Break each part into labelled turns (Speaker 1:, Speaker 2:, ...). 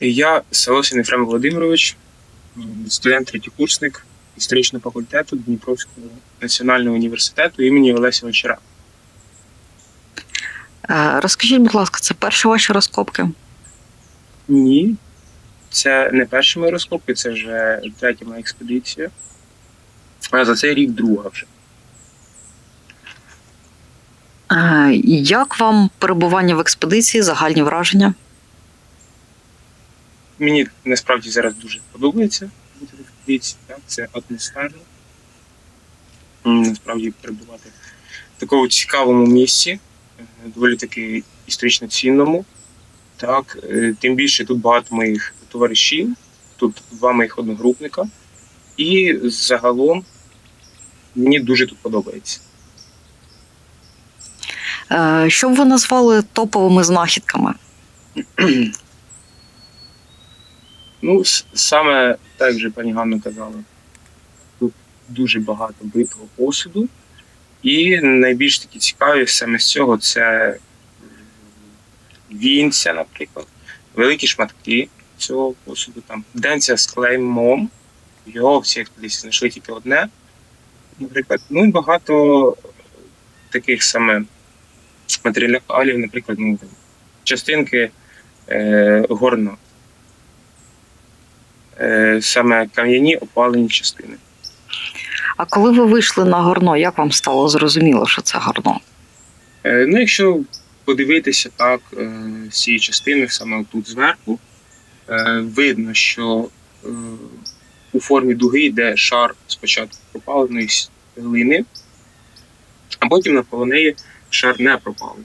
Speaker 1: Я Солосин Ефрем Володимирович, студент третєкурсник історичного факультету Дніпровського національного університету імені Олеся Очера.
Speaker 2: Е, Розкажіть, будь ласка, це перші ваші розкопки?
Speaker 1: Ні, це не перші мої розкопки, це вже третя моя експедиція. А за цей рік друга вже.
Speaker 2: Як вам перебування в експедиції, загальні враження?
Speaker 1: Мені насправді зараз дуже подобається бути в експедиції. Так? Це атмосферно. Насправді перебувати в такому цікавому місці, е, доволі таки історично цінному. Так, е, тим більше тут багато моїх товаришів, тут два моїх одногрупника. І загалом мені дуже тут подобається.
Speaker 2: Е, Що б ви назвали топовими знахідками?
Speaker 1: Ну, саме так вже пані Ганна казала, тут дуже багато битого посуду. І найбільш такі цікаві саме з цього це вінця, наприклад, великі шматки цього посуду. Там денця з клеймом. Його в цій експедиції знайшли тільки одне, наприклад. Ну і багато таких саме матеріалів, наприклад, ну, частинки е, горна саме кам'яні опалені частини.
Speaker 2: А коли ви вийшли на горно, як вам стало зрозуміло, що це горно?
Speaker 1: Е, ну, якщо подивитися так е, з цієї частини, саме тут зверху, е, видно, що е, у формі дуги йде шар спочатку пропаленої глини, а потім навколо неї шар не пропалений.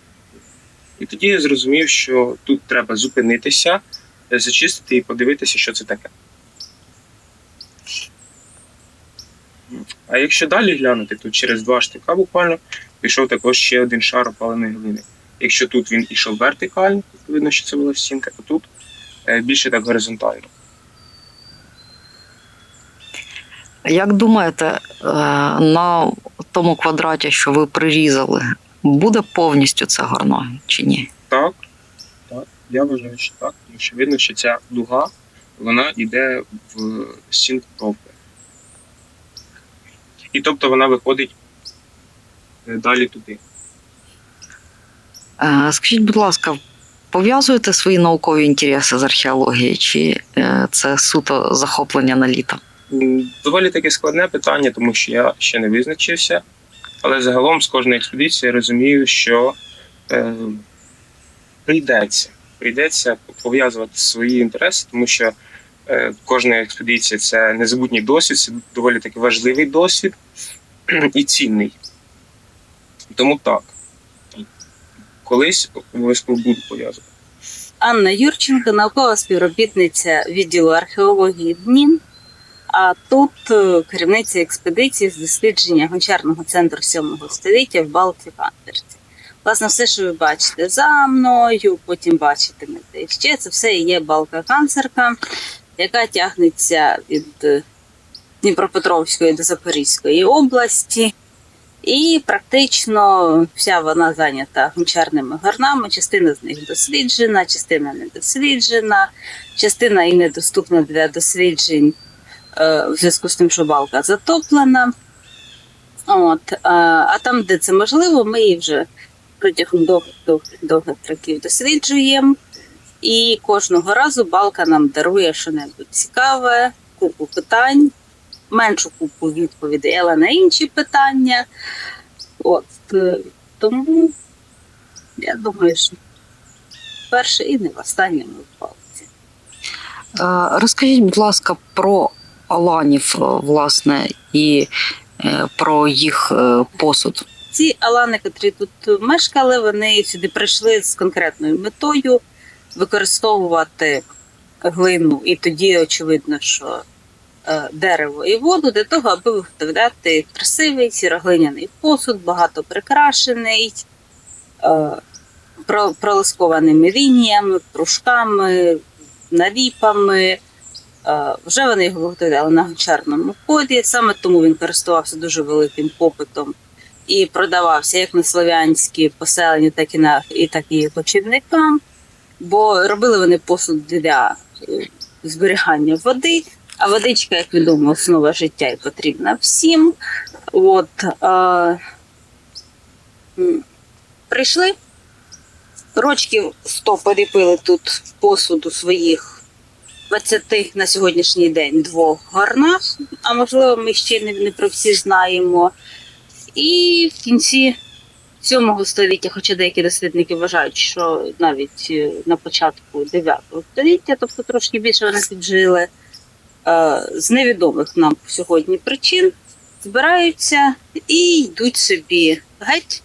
Speaker 1: І тоді я зрозумів, що тут треба зупинитися, е, зачистити і подивитися, що це таке. А якщо далі глянути, то через два штика буквально пішов також ще один шар опаленої глини. Якщо тут він ішов вертикально, видно, що це була стінка, то тут е, більше так горизонтально.
Speaker 2: Як думаєте, е, на тому квадраті, що ви прирізали, буде повністю це горно чи ні?
Speaker 1: Так, так, я вважаю, що так, тому що видно, що ця дуга вона йде в стінку бровки. І тобто вона виходить е, далі туди.
Speaker 2: Скажіть, будь ласка, пов'язуєте свої наукові інтереси з археологією, чи е, це суто захоплення на літо?
Speaker 1: Доволі таке складне питання, тому що я ще не визначився. Але загалом з кожної експедиції я розумію, що е, прийдеться, прийдеться пов'язувати свої інтереси, тому що е, кожна експедиція це незабутній досвід, це доволі таки важливий досвід і цінний. Тому так. Колись обов'язково буду пов'язувати.
Speaker 3: Анна Юрченко, наукова співробітниця відділу археології ДНІН. А тут е, керівниця експедиції з дослідження гончарного центру 7 століття в Балті Фандерці. Власне, все, що ви бачите за мною, потім бачитимете ще. Це все і є балка канцерка, яка тягнеться від е, Дніпропетровської до Запорізької області. І практично вся вона зайнята гончарними горнами. Частина з них досліджена, частина не досліджена, частина і недоступна для досліджень е, в зв'язку з тим, що балка затоплена. От, е, а там, де це можливо, ми її вже протягом довгих довгих років досліджуємо. І кожного разу балка нам дарує щось цікаве, купу питань, меншу купу відповідей, але на інші питання. От, е, тому я думаю, що перше і не в останньому палці.
Speaker 2: Е, Розкажіть, будь ласка, про аланів, е, власне, і про їх посуд.
Speaker 3: Ці алани, котрі тут мешкали, вони сюди прийшли з конкретною метою використовувати глину, і тоді очевидно, що е, дерево і воду для того, аби виготовляти красивий сіроглиняний посуд, багато прикрашений, е, пролискованими лініями, пружками, наліпами. Е, Вже вони його виготовляли на гончарному полі, саме тому він користувався дуже великим попитом і продавався як на слов'янські поселення, так і на і так і кочівникам. Бо робили вони посуд для е, зберігання води. А водичка, як відомо, основа життя і потрібна всім. От, е, прийшли, рочків 100 перепили тут посуду своїх 20 на сьогоднішній день двох гарнах, а можливо, ми ще не, не про всі знаємо. І в кінці 7 століття, хоча деякі дослідники вважають, що навіть е, на початку 9 століття, тобто трошки більше вони піджили, е, з невідомих нам сьогодні причин збираються і йдуть собі геть,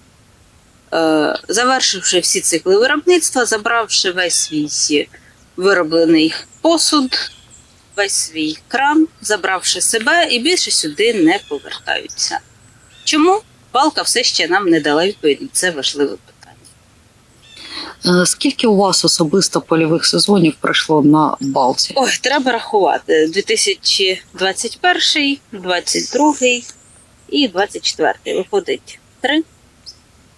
Speaker 3: е, завершивши всі цикли виробництва, забравши весь свій вироблений посуд, весь свій крам, забравши себе і більше сюди не повертаються. Чому? Палка все ще нам не дала відповіді. Це важливе питання.
Speaker 2: Е, Скільки у вас особисто польових сезонів пройшло на Балці?
Speaker 3: Ой, треба рахувати. 2021, 22 і 24 виходить три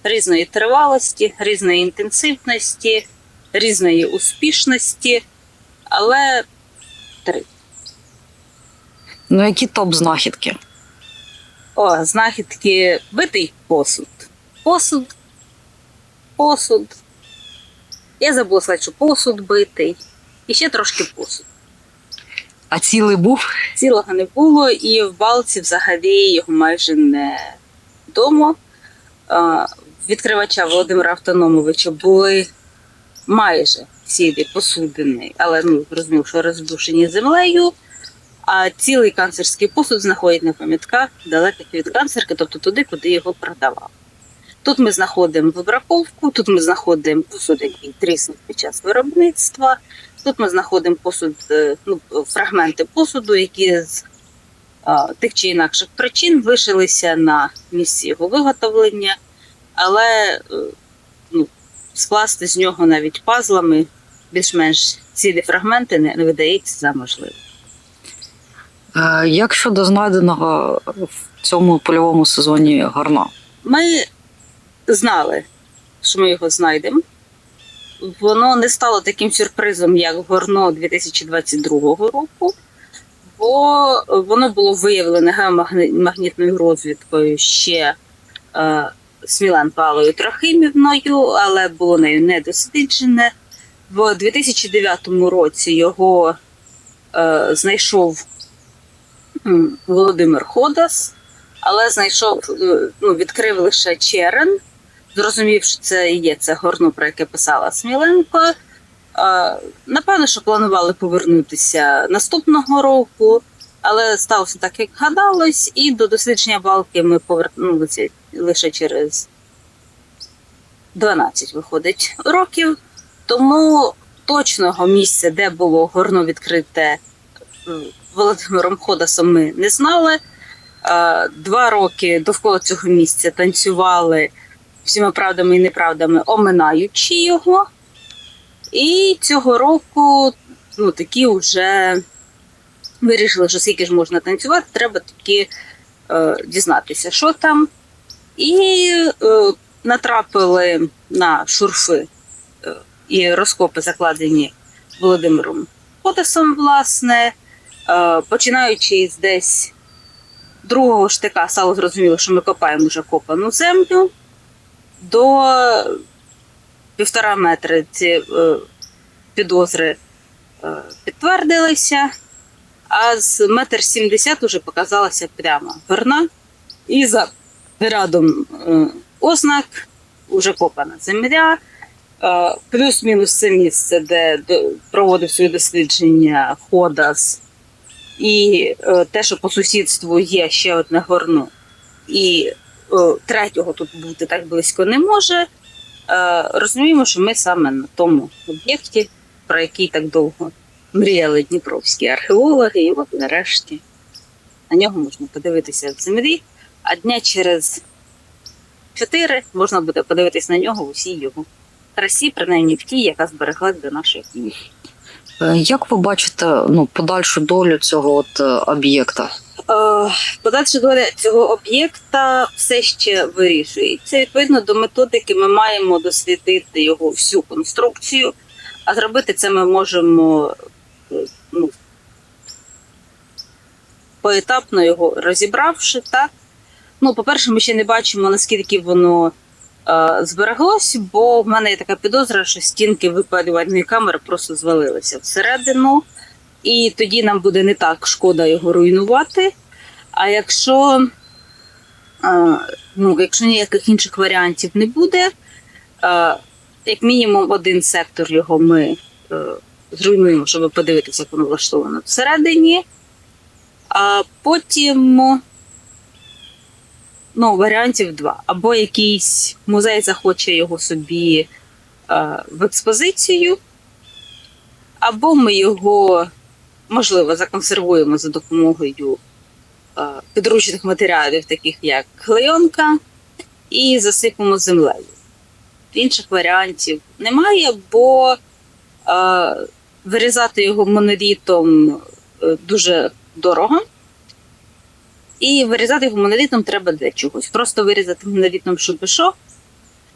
Speaker 3: різної тривалості, різної інтенсивності, різної успішності, але три.
Speaker 2: Ну, які топ знахідки?
Speaker 3: О, знахідки битий посуд. Посуд. Посуд. Я забула сказати, що посуд битий. І ще трошки посуд.
Speaker 2: А цілий був?
Speaker 3: Цілого не було, і в балці взагалі його майже не вдома. Відкривача Володимира Автономовича були майже цілі посудини, але ну, розумів, що роздушені землею. А цілий канцерський посуд знаходять на пам'ятках далеких від канцерки, тобто туди, куди його продавали. Тут ми знаходимо вибраковку, тут ми знаходимо посуд, який тріснув під час виробництва. Тут ми знаходимо посуд, е, ну, фрагменти посуду, які з а, тих чи інакших причин лишилися на місці його виготовлення, але е, ну, скласти з нього навіть пазлами більш-менш цілі фрагменти не, не видається за можливе.
Speaker 2: Е, Як щодо знайденого в цьому польовому сезоні гарна?
Speaker 3: Ми знали, що ми його знайдемо. Воно не стало таким сюрпризом, як горно 2022 року, бо воно було виявлене геомагнітною розвідкою ще е, Сміленко Алою Трохимівною, але було нею не досліджене. В 2009 році його е, знайшов Володимир Ходас, але знайшов, е, ну, відкрив лише черен, зрозумів, що це і є це горно, про яке писала Сміленко. Е, Напевно, що планували повернутися наступного року, але сталося так, як гадалось, і до дослідження балки ми повернулися лише через 12 виходить років. Тому точного місця, де було горно відкрите Володимиром Ходасом, ми не знали. Два роки довкола цього місця танцювали всіма правдами і неправдами, оминаючи його. І цього року ну, такі вже вирішили, що скільки ж можна танцювати, треба таки е, дізнатися, що там. І е, натрапили на шурфи е, і розкопи, закладені Володимиром Потасом, власне, починаючи з десь другого штика, стало зрозуміло, що ми копаємо вже копану землю. До півтора метри ці е, підозри е, підтвердилися, а з метр сімдесят уже показалася прямо горна. І за рядом е, ознак уже копана земля, е, плюс-мінус це місце, де проводив свої дослідження Ходас, і е, те, що по сусідству є ще одне горно, і е, третього тут бути так близько не може. Е, розуміємо, що ми саме на тому об'єкті, про який так довго мріяли дніпровські археологи, і от нарешті на нього можна подивитися в землі, а дня через чотири можна буде подивитись на нього в усій його красі, принаймні в тій, яка збереглась до наших днів.
Speaker 2: Е, Як ви бачите ну, подальшу долю цього от е, об'єкта?
Speaker 3: Е, Подальша доля цього об'єкта все ще вирішується. Відповідно до методики, ми маємо дослідити його всю конструкцію, а зробити це ми можемо ну, поетапно його розібравши, так. Ну, по-перше, ми ще не бачимо, наскільки воно збереглось, бо в мене є така підозра, що стінки випалювальної камери просто звалилися всередину, і тоді нам буде не так шкода його руйнувати. А якщо, е, ну, якщо ніяких інших варіантів не буде, е, як мінімум один сектор його ми е, зруйнуємо, щоб подивитися, як воно влаштовано всередині. А потім ну, варіантів два. Або якийсь музей захоче його собі е, в експозицію, або ми його, можливо, законсервуємо за допомогою е, підручних матеріалів, таких як клейонка, і засипемо землею. Інших варіантів немає, бо е, вирізати його монолітом е, дуже дорого. І вирізати його монолітом треба для чогось. Просто вирізати монолітом, щоб що.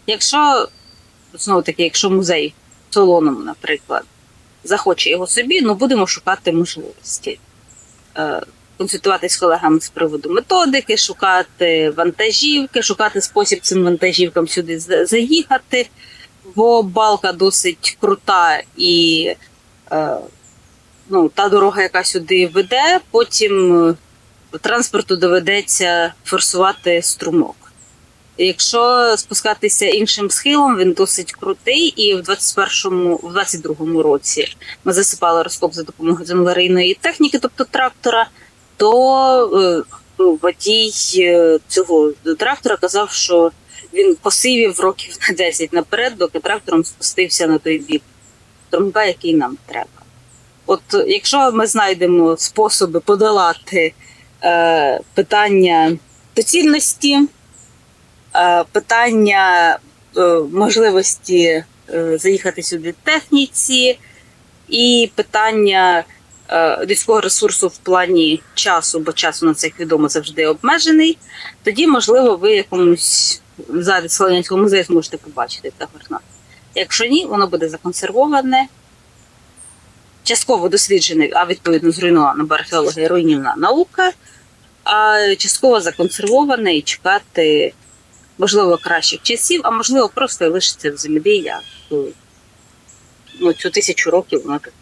Speaker 3: Якщо, знову таки, якщо музей в Солоному, наприклад, захоче його собі, ну будемо шукати можливості. Е, консультуватись з колегами з приводу методики, шукати вантажівки, шукати спосіб цим вантажівкам сюди заїхати, бо балка досить крута і е, ну, та дорога, яка сюди веде, потім е, транспорту доведеться форсувати струмок. Якщо спускатися іншим схилом, він досить крутий, і в 21-му, в 22-му році ми засипали розкоп за допомогою землерийної техніки, тобто трактора, то е, ну, водій е, цього трактора казав, що він посивів років на 10 наперед, доки трактором спустився на той бік струмка, який нам треба. От якщо ми знайдемо способи подолати е, питання доцільності, е, питання е, можливості заїхати сюди техніці, і питання людського ресурсу в плані часу, бо час у нас, як відомо, завжди обмежений, тоді, можливо, ви якомусь в залі музею зможете побачити це горна. Якщо ні, воно буде законсервоване, частково досліджене, а відповідно зруйнована, бо археологія руйнівна наука, а частково законсервоване і чекати, можливо, кращих часів, а можливо, просто лишиться в землі, як ну, цю тисячу років вона так